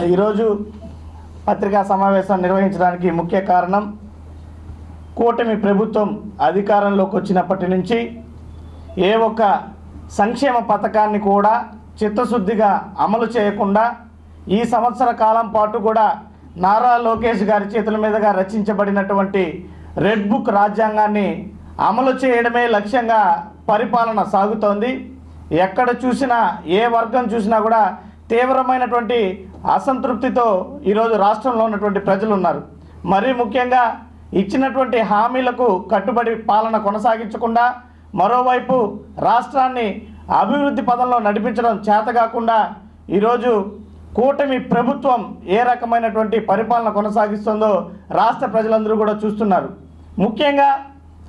ఈరోజు పత్రికా సమావేశం నిర్వహించడానికి ముఖ్య కారణం కూటమి ప్రభుత్వం అధికారంలోకి వచ్చినప్పటి నుంచి ఏ ఒక్క సంక్షేమ పథకాన్ని కూడా చిత్తశుద్ధిగా అమలు చేయకుండా ఈ సంవత్సర కాలం పాటు కూడా నారా లోకేష్ గారి చేతుల మీదుగా రచించబడినటువంటి రెడ్ బుక్ రాజ్యాంగాన్ని అమలు చేయడమే లక్ష్యంగా పరిపాలన సాగుతోంది. ఎక్కడ చూసినా ఏ వర్గం చూసినా కూడా తీవ్రమైనటువంటి అసంతృప్తితో ఈరోజు రాష్ట్రంలో ఉన్నటువంటి ప్రజలు ఉన్నారు. మరీ ముఖ్యంగా ఇచ్చినటువంటి హామీలకు కట్టుబడి పాలన కొనసాగించకుండా మరోవైపు రాష్ట్రాన్ని అభివృద్ధి పదంలో నడిపించడం చేతగాకుండా ఈరోజు కూటమి ప్రభుత్వం ఏ రకమైనటువంటి పరిపాలన కొనసాగిస్తుందో రాష్ట్ర ప్రజలందరూ కూడా చూస్తున్నారు. ముఖ్యంగా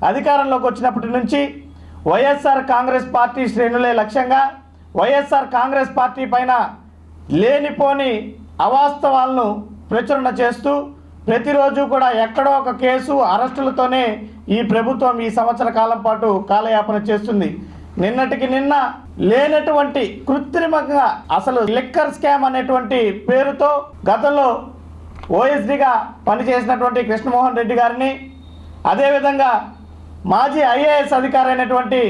అధికారంలోకి వచ్చినప్పటి నుంచి వైఎస్ఆర్ కాంగ్రెస్ పార్టీ శ్రేణులే లక్ష్యంగా వైఎస్ఆర్ కాంగ్రెస్ పార్టీ పైన లేనిపోని అవాస్తవాలను ప్రచురణ చేస్తూ ప్రతిరోజు కూడా ఎక్కడో ఒక కేసు అరెస్టులతోనే ఈ ప్రభుత్వం ఈ సంవత్సర కాలం పాటు కాలయాపన చేస్తుంది. నిన్నటికి నిన్న లేనటువంటి కృత్రిమంగా అసలు లిక్కర్ స్కామ్ అనేటువంటి పేరుతో గతంలో ఓఎస్డిగా పనిచేసినటువంటి కృష్ణమోహన్ రెడ్డి గారిని అదేవిధంగా మాజీ ఐఏఎస్ అధికారి అయినటువంటి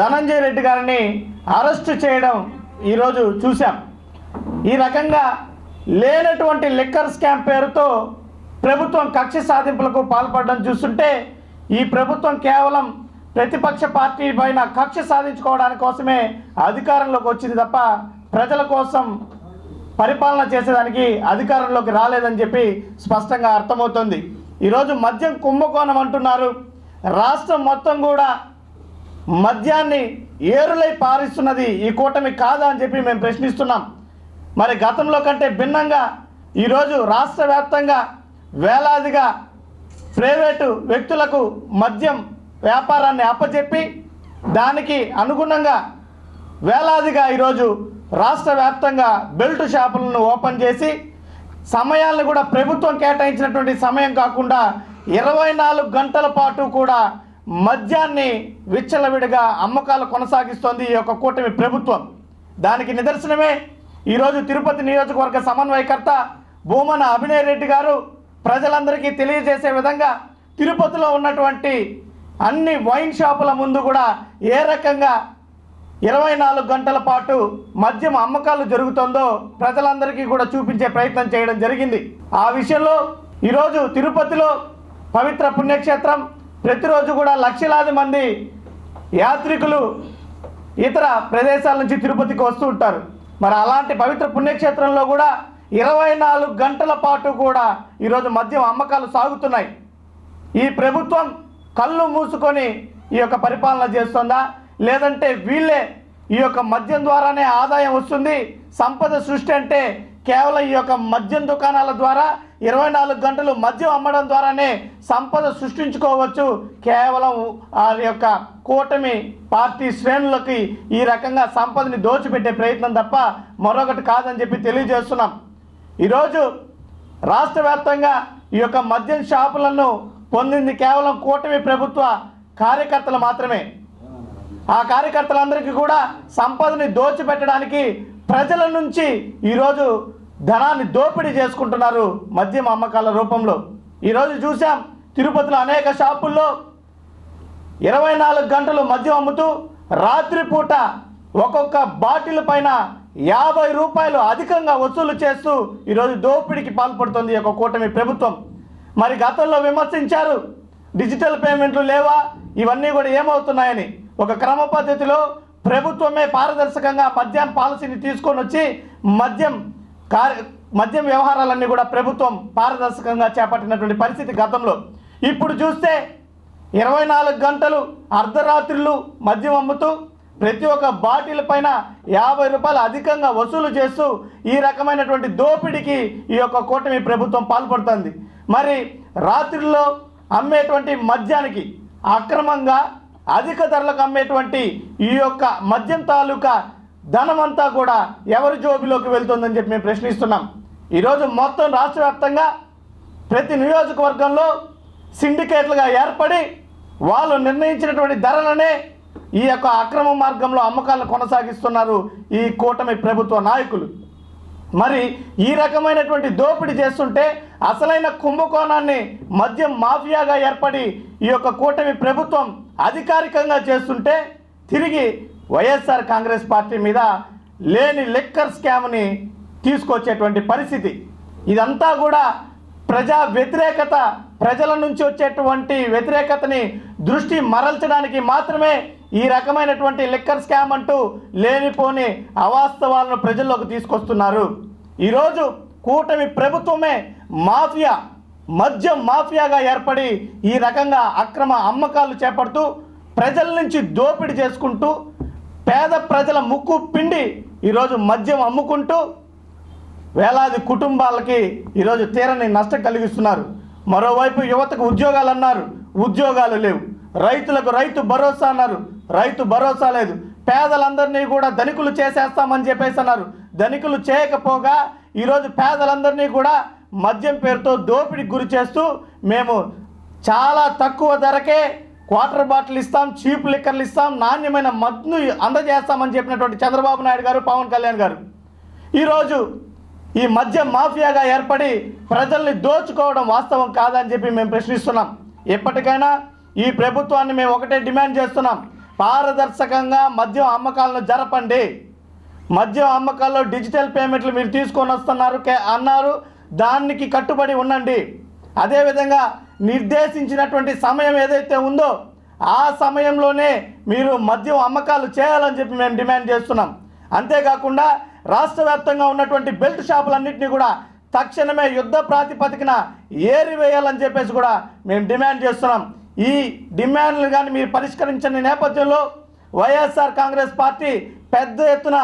ధనంజయ్ రెడ్డి గారిని అరెస్టు చేయడం ఈరోజు చూశాం. ఈ రకంగా లేనటువంటి లిక్కర్ స్కామ్ పేరుతో ప్రభుత్వం కక్ష సాధింపులకు పాల్పడడం చూస్తుంటే ఈ ప్రభుత్వం కేవలం ప్రతిపక్ష పార్టీ పైన కక్ష సాధించుకోవడానికి కోసమే అధికారంలోకి వచ్చింది తప్ప ప్రజల కోసం పరిపాలన చేసేదానికి అధికారంలోకి రాలేదని చెప్పి స్పష్టంగా అర్థమవుతుంది. ఈరోజు మద్యం కుంభకోణం అంటున్నారు. రాష్ట్రం మొత్తం కూడా మద్యాన్ని ఏరులై పారిస్తున్నది ఈ కూటమి కాదా అని చెప్పి మేము ప్రశ్నిస్తున్నాం. మరి గతంలో కంటే భిన్నంగా ఈరోజు రాష్ట్ర వ్యాప్తంగా వేలాదిగా ప్రైవేటు వ్యక్తులకు మద్యం వ్యాపారాన్ని అప్పచెప్పి దానికి అనుగుణంగా వేలాదిగా ఈరోజు రాష్ట్ర వ్యాప్తంగా బెల్ట్ షాపులను ఓపెన్ చేసి సమయాలను కూడా ప్రభుత్వం కేటాయించినటువంటి సమయం కాకుండా ఇరవై నాలుగు గంటల పాటు కూడా మద్యాన్ని విచ్చలవిడిగా అమ్మకాలు కొనసాగిస్తోంది ఈ యొక్క కూటమి ప్రభుత్వం. దానికి నిదర్శనమే ఈరోజు తిరుపతి నియోజకవర్గ సమన్వయకర్త భూమన అభినయ్ రెడ్డి గారు ప్రజలందరికీ తెలియజేసే విధంగా తిరుపతిలో ఉన్నటువంటి అన్ని వైన్ షాపుల ముందు కూడా ఏ రకంగా ఇరవై నాలుగు గంటల పాటు మద్యం అమ్మకాలు జరుగుతుందో ప్రజలందరికీ కూడా చూపించే ప్రయత్నం చేయడం జరిగింది. ఆ విషయంలో ఈరోజు తిరుపతిలో పవిత్ర పుణ్యక్షేత్రం ప్రతిరోజు కూడా లక్షలాది మంది యాత్రికులు ఇతర ప్రదేశాల నుంచి తిరుపతికి వస్తూ ఉంటారు. మరి అలాంటి పవిత్ర పుణ్యక్షేత్రంలో కూడా ఇరవై నాలుగు గంటల పాటు కూడా ఈరోజు మద్యం అమ్మకాలు సాగుతున్నాయి. ఈ ప్రభుత్వం కళ్ళు మూసుకొని ఈ యొక్క పరిపాలన చేస్తుందా? లేదంటే వీళ్ళే ఈ యొక్క మద్యం ద్వారానే ఆదాయం వస్తుంది? సంపద సృష్టి అంటే కేవలం ఈ యొక్క మద్యం దుకాణాల ద్వారా ఇరవై నాలుగు గంటలు మద్యం అమ్మడం ద్వారానే సంపద సృష్టించుకోవచ్చు. కేవలం వారి యొక్క కూటమి పార్టీ శ్రేణులకి ఈ రకంగా సంపదని దోచిపెట్టే ప్రయత్నం తప్ప మరొకటి కాదని చెప్పి తెలియజేస్తున్నాం. ఈరోజు రాష్ట్ర వ్యాప్తంగా ఈ యొక్క మద్యం షాపులను పొందింది కేవలం కూటమి ప్రభుత్వ కార్యకర్తలు మాత్రమే. ఆ కార్యకర్తలందరికీ కూడా సంపదని దోచిపెట్టడానికి ప్రజల నుంచి ఈరోజు ధనాన్ని దోపిడీ చేసుకుంటున్నారు మద్యం అమ్మకాల రూపంలో. ఈరోజు చూసాం తిరుపతిలో అనేక షాపుల్లో ఇరవై నాలుగు గంటలు మద్యం అమ్ముతూ రాత్రిపూట ఒక్కొక్క బాటిల్ పైన యాభై రూపాయలు అధికంగా వసూలు చేస్తూ ఈరోజు దోపిడీకి పాల్పడుతుంది ఒక కూటమి ప్రభుత్వం. మరి గతంలో విమర్శించారు డిజిటల్ పేమెంట్లు లేవా ఇవన్నీ కూడా ఏమవుతున్నాయని. ఒక క్రమ పద్ధతిలో ప్రభుత్వమే పారదర్శకంగా మద్యం పాలసీని తీసుకొని వచ్చి మద్యం మద్యం వ్యవహారాలన్నీ కూడా ప్రభుత్వం పారదర్శకంగా చేపట్టినటువంటి పరిస్థితి గతంలో. ఇప్పుడు చూస్తే ఇరవై నాలుగు గంటలు అర్ధరాత్రులు మద్యం అమ్ముతూ ప్రతి ఒక్క బాటిల్ పైన యాభై రూపాయలు అధికంగా వసూలు చేస్తూ ఈ రకమైనటువంటి దోపిడీకి ఈ యొక్క కూటమి ప్రభుత్వం పాల్పడుతుంది. మరి రాత్రిలో అమ్మేటువంటి మద్యానికి అక్రమంగా అధిక ధరలకు అమ్మేటువంటి ఈ యొక్క మద్యం తాలూకా ధనమంతా కూడా ఎవరి జోబిలోకి వెళ్తుందని చెప్పి మేము ప్రశ్నిస్తున్నాం. ఈరోజు మొత్తం రాష్ట్ర వ్యాప్తంగా ప్రతి నియోజకవర్గంలో సిండికేట్లుగా ఏర్పడి వాళ్ళు నిర్ణయించినటువంటి ధరలనే ఈ యొక్క అక్రమ మార్గంలో అమ్మకాలను కొనసాగిస్తున్నారు ఈ కూటమి ప్రభుత్వ నాయకులు. మరి ఈ రకమైనటువంటి దోపిడీ చేస్తుంటే అసలైన కుంభకోణాన్ని మద్యం మాఫియాగా ఏర్పడి ఈ యొక్క కూటమి ప్రభుత్వం అధికారికంగా చేస్తుంటే తిరిగి వైఎస్ఆర్ కాంగ్రెస్ పార్టీ మీద లేని లెక్కర్ స్కామ్ని తీసుకొచ్చేటువంటి పరిస్థితి. ఇదంతా కూడా ప్రజా వ్యతిరేకత ప్రజల నుంచి వచ్చేటువంటి వ్యతిరేకతని దృష్టి మరల్చడానికి మాత్రమే ఈ రకమైనటువంటి లిక్కర్ స్కామ్ అంటూ లేనిపోని అవాస్తవాలను ప్రజల్లోకి తీసుకొస్తున్నారు. ఈరోజు కూటమి ప్రభుత్వమే మాఫియా మద్యం మాఫియాగా ఏర్పడి ఈ రకంగా అక్రమ అమ్మకాలు చేపడుతూ ప్రజల నుంచి దోపిడీ చేసుకుంటూ పేద ప్రజల ముక్కు పిండి ఈరోజు మద్యం అమ్ముకుంటూ వేలాది కుటుంబాలకి ఈరోజు తీరని నష్టం కలిగిస్తున్నారు. మరోవైపు యువతకు ఉద్యోగాలు అన్నారు. ఉద్యోగాలు లేవు. రైతులకు రైతు భరోసా అన్నారు. రైతు భరోసా లేదు. పేదలందరినీ కూడా ధనికులు చేసేస్తామని చెప్పేసి అన్నారు. ధనికులు చేయకపోగా ఈరోజు పేదలందరినీ కూడా మద్యం పేరుతో దోపిడికి గురి చేస్తూ మేము చాలా తక్కువ ధరకే వాటర్ బాటిల్ ఇస్తాం చీప్ లిక్కర్లు ఇస్తాం నాణ్యమైన మద్దును అందజేస్తామని చెప్పినటువంటి చంద్రబాబు నాయుడు గారు పవన్ కళ్యాణ్ గారు. ఈరోజు ఈ మద్యం మాఫియాగా ఏర్పడి ప్రజల్ని దోచుకోవడం వాస్తవం కాదని చెప్పి మేము ప్రశ్నిస్తున్నాం. ఎప్పటికైనా ఈ ప్రభుత్వాన్ని మేము ఒకటే డిమాండ్ చేస్తున్నాం. పారదర్శకంగా మద్యం అమ్మకాలను జరపండి. మద్యం అమ్మకాల్లో డిజిటల్ పేమెంట్లు మీరు తీసుకొని వస్తున్నారు కే- అన్నారు. దానికి కట్టుబడి ఉండండి. అదేవిధంగా నిర్దేశించినటువంటి సమయం ఏదైతే ఉందో ఆ సమయంలోనే మీరు మద్యం అమ్మకాలు చేయాలని చెప్పి మేము డిమాండ్ చేస్తున్నాం. అంతేకాకుండా రాష్ట్ర వ్యాప్తంగా ఉన్నటువంటి బెల్ట్ షాపులన్నింటినీ కూడా తక్షణమే యుద్ధ ప్రాతిపదికన ఏరివేయాలని చెప్పేసి కూడా మేము డిమాండ్ చేస్తున్నాం. ఈ డిమాండ్లు కానీ మీరు పరిష్కరించని నేపథ్యంలో వైఎస్ఆర్ కాంగ్రెస్ పార్టీ పెద్ద ఎత్తున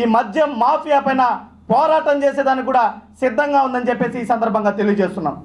ఈ మద్యం మాఫియా పైన పోరాటం చేసేదానికి కూడా సిద్ధంగా ఉందని చెప్పేసి ఈ సందర్భంగా తెలియజేస్తున్నాం.